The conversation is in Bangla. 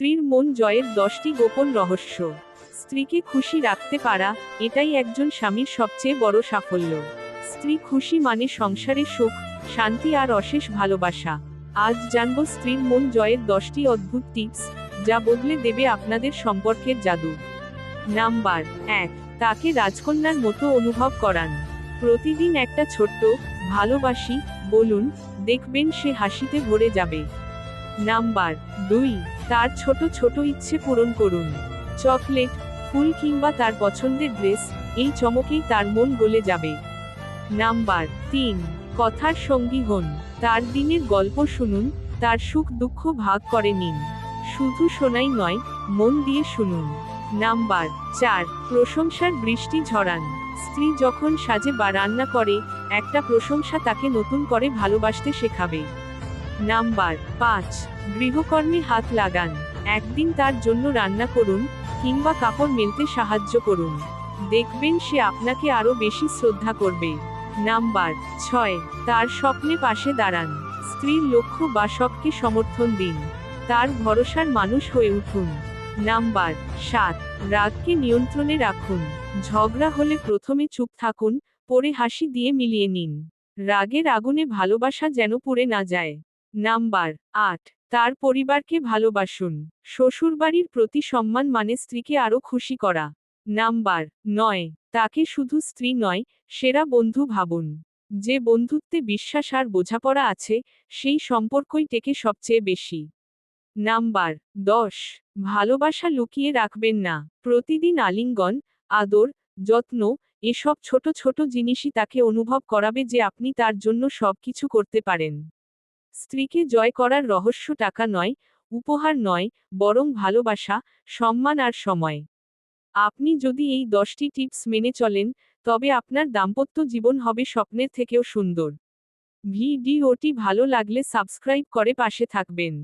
স্ত্রীর মন জয়ের দশটি গোপন রহস্য। স্ত্রীকে খুশি রাখতে পারা এটাই একজন স্বামীর সবচেয়ে বড় সাফল্য। স্ত্রী খুশি মানে সংসারে সুখ, শান্তি আর অশেষ ভালোবাসা। আজ জানব স্ত্রীর মন জয়ের দশটি অদ্ভুত টিপস, যা বদলে দেবে আপনাদের সম্পর্কের জাদু। নাম্বার এক, তাকে রাজকন্যার মতো অনুভব করান। প্রতিদিন একটা ছোট্ট, ভালোবাসি, বলুন, দেখবেন সে হাসিতে ভরে যাবে। নাম্বার দুই, তার ছোট ছোট ইচ্ছে পূরণ করুন। চকলেট, ফুল কিংবা তার পছন্দের ড্রেস, এই চমকেই তার মন গলে যাবে। নাম্বার তিন, কথার সঙ্গী হন। তার দিনের গল্প শুনুন, তার সুখ দুঃখ ভাগ করে নিন। শুধু শোনাই নয়, মন দিয়ে শুনুন। নাম্বার চার, প্রশংসার বৃষ্টি ঝরান। স্ত্রী যখন সাজে বা রান্না করে, একটা প্রশংসা তাকে নতুন করে ভালোবাসতে শেখাবে। নাম্বার, পাঁচ, গৃহকর্মে হাত লাগান। একদিন তার জন্য রান্না করুন, কিংবা কাপড় মেলতে সাহায্য করুন। দেখবেন সে আপনাকে আরও বেশি শ্রদ্ধা করবে। নাম্বার, ছয়, তার স্বপ্নে পাশে দাঁড়ান। স্ত্রীর লক্ষ্য বা শখকে সমর্থন দিন। তার ভরসার মানুষ হয়ে উঠুন। নাম্বার, সাত, রাগকে নিয়ন্ত্রণে রাখুন। ঝগড়া হলে প্রথমে চুপ থাকুন, পরে হাসি দিয়ে মিলিয়ে নিন। রাগের আগুনে ভালোবাসা যেন পুড়ে না যায়। নাম্বার, আট, তার পরিবারকে ভালোবাসুন। শ্বশুরবাড়ির প্রতি সম্মান মানে স্ত্রীকে আরও খুশি করা। নাম্বার, নয়, তাকে শুধু স্ত্রী নয়, সেরা বন্ধু ভাবুন। যে বন্ধুত্বে বিশ্বাস আর বোঝাপড়া আছে, সেই সম্পর্কই টেকে সবচেয়ে বেশি। নাম্বার, দশ, ভালোবাসা লুকিয়ে রাখবেন না। প্রতিদিন আলিঙ্গন, আদর, যত্ন, এসব ছোট ছোট জিনিসই তাকে অনুভব করাবে যে আপনি তার জন্য সবকিছু করতে পারেন। স্ত্রীকে জয় করার রহস্য টাকা নয়, উপহার নয়, বরং ভালোবাসা, সম্মান আর সময়। আপনি যদি এই দশটি টিপস মেনে চলেন, তবে আপনার দাম্পত্য জীবন হবে স্বপ্নের থেকেও সুন্দর। ভিডিওটি ভালো লাগলে সাবস্ক্রাইব করে পাশে থাকবেন।